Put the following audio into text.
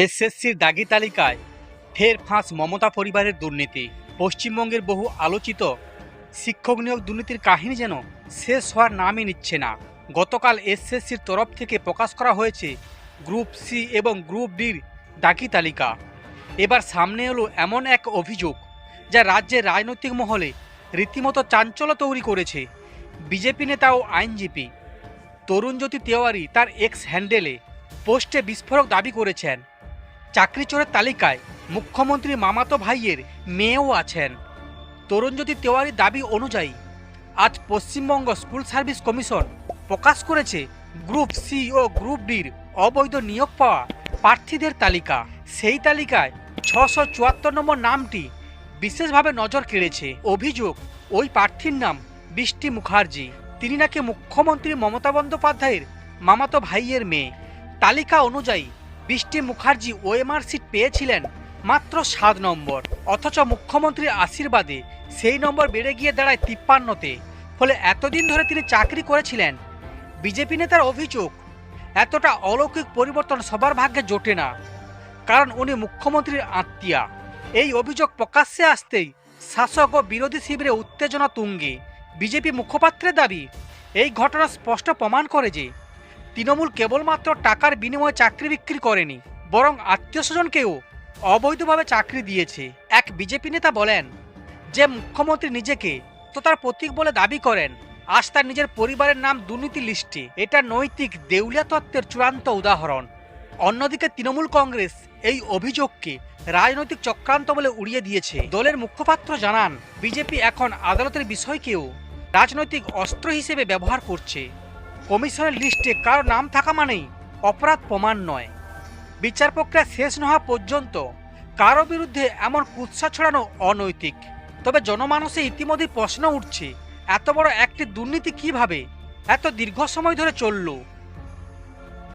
এসএসসির দাগি তালিকায় ফের ফাঁস মমতা পরিবারের দুর্নীতি। পশ্চিমবঙ্গের বহু আলোচিত শিক্ষক নিয়োগ দুর্নীতির কাহিনী যেন শেষ হওয়ার নামই নিচ্ছে না। গতকাল এসএসসির তরফ থেকে প্রকাশ করা হয়েছে গ্রুপ সি এবং গ্রুপ ডির দাগি তালিকা। এবার সামনে এলো এমন এক অভিযোগ যা রাজ্যের রাজনৈতিক মহলে রীতিমতো চাঞ্চল্য তৈরি করেছে। বিজেপি নেতা ও আইনজীবী তরুণজ্যোতি তেওয়ারি তার এক্স হ্যান্ডেলে পোস্টে বিস্ফোরক দাবি করেছেন। চাকরি চোরের তালিকায় মুখ্যমন্ত্রী মামাতো ভাইয়ের মেয়েও আছেন। তরুণজ্যোতি তেওয়ারির দাবি অনুযায়ী আজ পশ্চিমবঙ্গ স্কুল সার্ভিস কমিশন প্রকাশ করেছে গ্রুপ সি ও গ্রুপ ডির অবৈধ নিয়োগ পাওয়া প্রার্থীদের তালিকা। সেই তালিকায় ছশো চুয়াত্তর নম্বর নামটি বিশেষভাবে নজর কেড়েছে। অভিযোগ, ওই প্রার্থীর নাম বৃষ্টি মুখার্জি। তিনি নাকি মুখ্যমন্ত্রী মমতা বন্দ্যোপাধ্যায়ের মামাতো ভাইয়ের মেয়ে। তালিকা অনুযায়ী বৃষ্টি মুখার্জি ওএমআর সিট পেয়েছিলেন মাত্র সাত নম্বর। অথচ মুখ্যমন্ত্রীর আশীর্বাদে সেই নম্বর বেড়ে গিয়ে দাঁড়ায় তিপ্পান্নতে। ফলে এতদিন ধরে তিনি চাকরি করেছিলেন। বিজেপি নেতার অভিযোগ, এতটা অলৌকিক পরিবর্তন সবার ভাগ্যে জোটে না। কারণ উনি মুখ্যমন্ত্রীর আত্মীয়া। এই অভিযোগ প্রকাশ্যে আসতেই শাসক ও বিরোধী শিবিরে উত্তেজনা তুঙ্গে। বিজেপি মুখপাত্রের দাবি, এই ঘটনা স্পষ্ট প্রমাণ করে যে তৃণমূল কেবলমাত্র টাকার বিনিময়ে চাকরি বিক্রি করেনি, বরং আত্মীয় স্বজনকেও অবৈধভাবে চাকরি দিয়েছে। এক বিজেপি নেতা বলেন, যে মুখ্যমন্ত্রী নিজেকে তো তার প্রতীক বলে দাবি করেন, আজ তার নিজের পরিবারের নাম দুর্নীতি লিস্টে। এটা নৈতিক দেউলিয়া তত্ত্বের চূড়ান্ত উদাহরণ। অন্যদিকে তৃণমূল কংগ্রেস এই অভিযোগকে রাজনৈতিক চক্রান্ত বলে উড়িয়ে দিয়েছে। দলের মুখপাত্র জানান, বিজেপি এখন আদালতের বিষয়কেও রাজনৈতিক অস্ত্র হিসেবে ব্যবহার করছে। কমিশনের লিস্টে কারও নাম থাকা মানেই অপরাধ প্রমাণ নয়। বিচার প্রক্রিয়া শেষ না হওয়া পর্যন্ত কারও বিরুদ্ধে এমন কুৎসা ছড়ানো অনৈতিক। তবে জনমানসে ইতিমধ্যেই প্রশ্ন উঠছে, এত বড় একটি দুর্নীতি কীভাবে? এত দীর্ঘ সময় ধরে চলল।